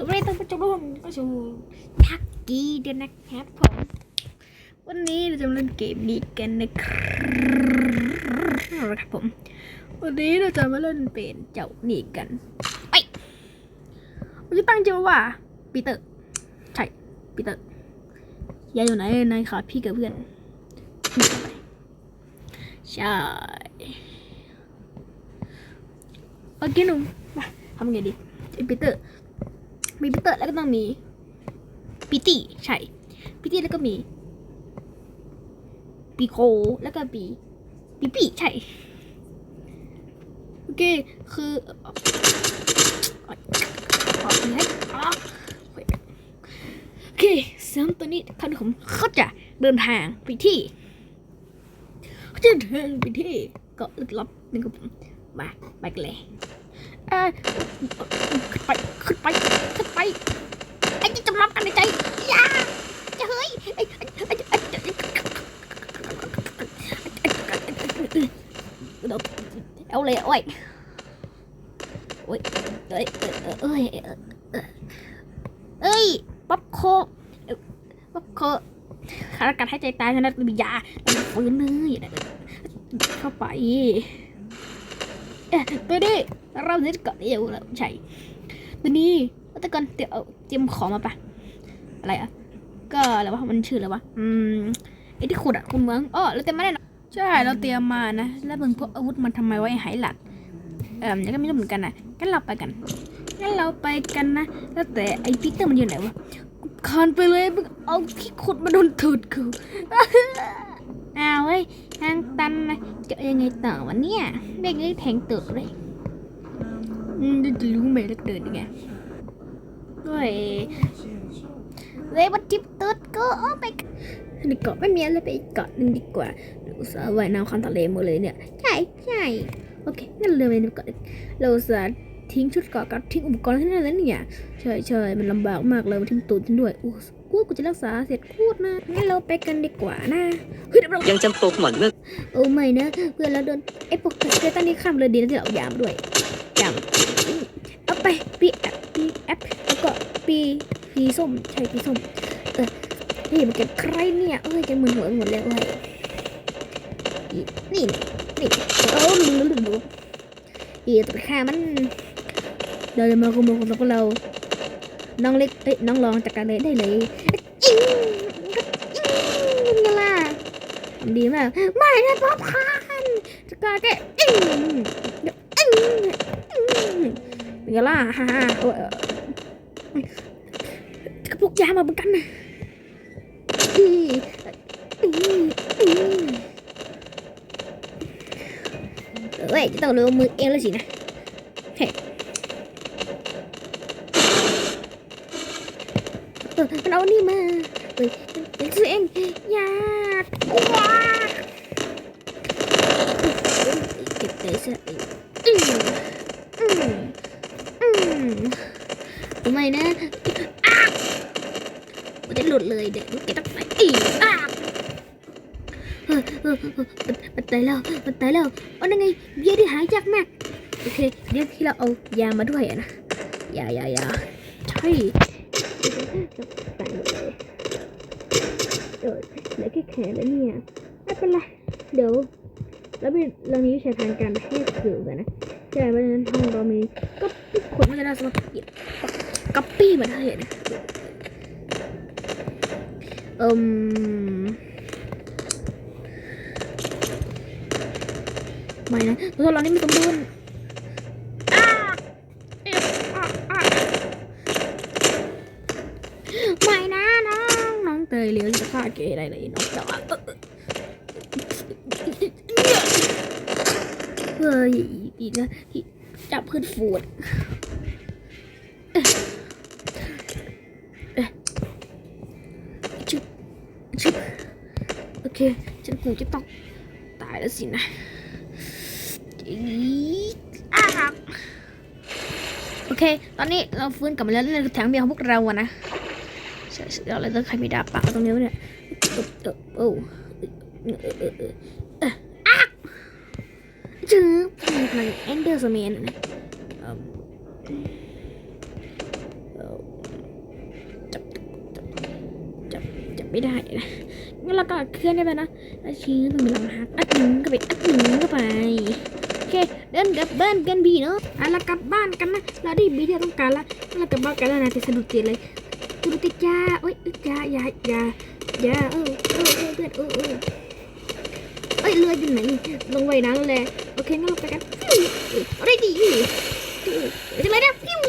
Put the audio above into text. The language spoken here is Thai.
สวัสดีท่านผู้ชมทุกคนก็สู่ทักกี้เดือนนะครับผมวันนี้เราจะมาเล่นเกมนี้กันนะครับผม วันนี้เราจะมาเล่นเป็นเจ้านี่กันไอ้ยเราจะตั้งชื่อว่าปีเตอร์ใช่ปีเตอร์ยายอยู่ไหนนายขาพี่กับเพื่อนนี่เอาไปใช่โอเคหนุ่มมาทำไงดีไอปีเตอร์ มีปีเตอร์แล้วก็ต้องมีปีตี้ใช่ปีตี้แล้วก็มีปีโคแล้วก็ปีปีปีใช่โอเคคือขอให้โอเคซึ่งตอนนี้ท่านผมเขาจะเดินทางไปที่เขาจะเดินทางไปที่เกาะลึกลับนึงกับผมมาไปกันเลย เออขึ้นไป ขึ้นไป ขึ้นไป ไอ้ที่จำรับกันในใจยาจะเฮ้ยไอ้ไอ้ไอ้ไอ้เอาเลยโอ้ยโอ้ยเอ้ยเอ้ยเอ้ยป๊อปโคป๊อปโคขาดการหายใจตายนะมียาฟื้นเลยเข้าไปเอ๊ะ ตัวนี้เราเน็ตก่อนเดียวแล้วใช่ตัวนี้ตะกอนเตรียมเตรียมของมาปะอะไรอะ ก็อะไรวะมันชื่ออะไรวะอืมไอที่ขุดอะคุณเมืองอ๋อเราเตรียมมาได้นะใช่เราเตรียมมานะ แล้วมึงพวกอาวุธมันทำไมไว้หายหลักเอ่อยังก็ไม่รู้เหมือนกันนะงั้นเราไปกันงั้นเราไปกันนะแล้วแต่ไอปีเตอร์มันอยู่ไหนวะคานไปเลยมึงเอาที่ขุดมาโดนตูดกูอ้าวเว้ยทางตันนะ จะยังไงต่อวะเนี่ยเด็กนี่แทงตูดเลยอืมจะรู้ไหมแล้วเดินยังไงเฮ้ยเลยมาจิบตืดก็เอาไปในเกาะไม่มีอะไรไปอีกเกาะหนึ่งดีกว่าเราสาว่ายน้ำข้ามทะเลหมดเลยเนี่ยใช่ใช่โอเคงั้นเราไปในเกาะเราสาทิ้งชุดเกาะกับทิ้งอุปกรณ์ที่นั่นแล้วเนี่ยใช่ใช่มันลำบากมากเลยมาทิ้งตูดฉันด้วยอู้ กูกูจะรักษาเสร็จพูดนะงั้นเราไปกันดีกว่านะเฮ้ยเดี๋ยวเรายังจำโปกหมอนเมื่อโอ้ไม่นะเพื่อนเราโดนไอ้พวกเซตันนี่ข้ามเลยดีนะที่เราเอายามด้วยยามเอาไปปีแอปปีแอปแล้วก็ปีปีส้มใช่ปีส้มเออนี่มันเก็บใครเนี่ยเอ้ยจะมึนหัวไปหมดแล้วเว้ยอีนี่นี่โอ้ลืมลืมลืมอีตัวข้ามันเดินมาคุมของพวกเรา น้องเล็กเอ้ยน้องรองจัดการเลยได้เลยอิงอิงเป็นไงล่ะดีมาก ไม่นะป๊อปคาร์นสกาเกตอิงอิงอิงเป็นไงล่ะฮ่าฮ่าโอ้ยกระปุกยามาเหมือนกันนะเฮ้ยจะต้องลงมือเองแล้วสินะเฮ้ยเออ มันเอานี่มาเฮ้ยเป็นตัวเองยาว้าเก็บเลยสิอืมอืมอืมทำไมนะอ้ามันจะหลุดเลยเด็กมันเก็บต้องไปอีอ้าเออเออเออมันตายแล้วมันตายแล้วเอานั่นไงเบียร์ที่หายากมากโอเคเดี๋ยวที่เราเอายามาด้วยนะยายายาใช่ตายหมดเลยเออเหลือแค่แข นแล้วเนี่ยไม่เป็นไรเดี๋ยวเรามีเรามีวิชาทางการแพทย์อยู่กันนะใช่เพราะฉะนั้นห้องเรามีก็คนมันจะได้สามารถหยิบก๊อปปี้มาได้นะเอืมไม่นะตัวเรานี่ไม่สมบูรณ์ terakhir đây này nó đỏ ơi thì nó thì chậm hơn phuột โอเค ฉันคงจะต้องตายแล้วสินะโอเค ตอนนี้เราฟื้นกลับมาแล้วในแถงเบียร์ของพวกเราอะนะ เอาอะไรต้องใครมีดาบปักตรงนี้เนี่ยโอ้จึ๊อมันเอนเดอร์สเมนจับจับจับไม่ได้นะงั้นเราก็เคลื่อนได้ไปนะอาชีพมันมีลองหักอัดหนึ่งก็ไปอัดหนึ่งก็ไปโอเคเดินกลับบ้านกันบีเนาะอะเรากลับบ้านกันนะเราได้บีที่เราต้องการละเรากลับบ้านกันแล้วนะจะสะดุดเตีเลย คุณติดยาโอ๊ยยาอยาอยาอยาเออเออเพื่อนเออเออเอ้ยเรืออยู่ไหนลงไว้น้ำเลยโอเคงั้นเราไปกันเอาได้ดีจะเลยนะฟิว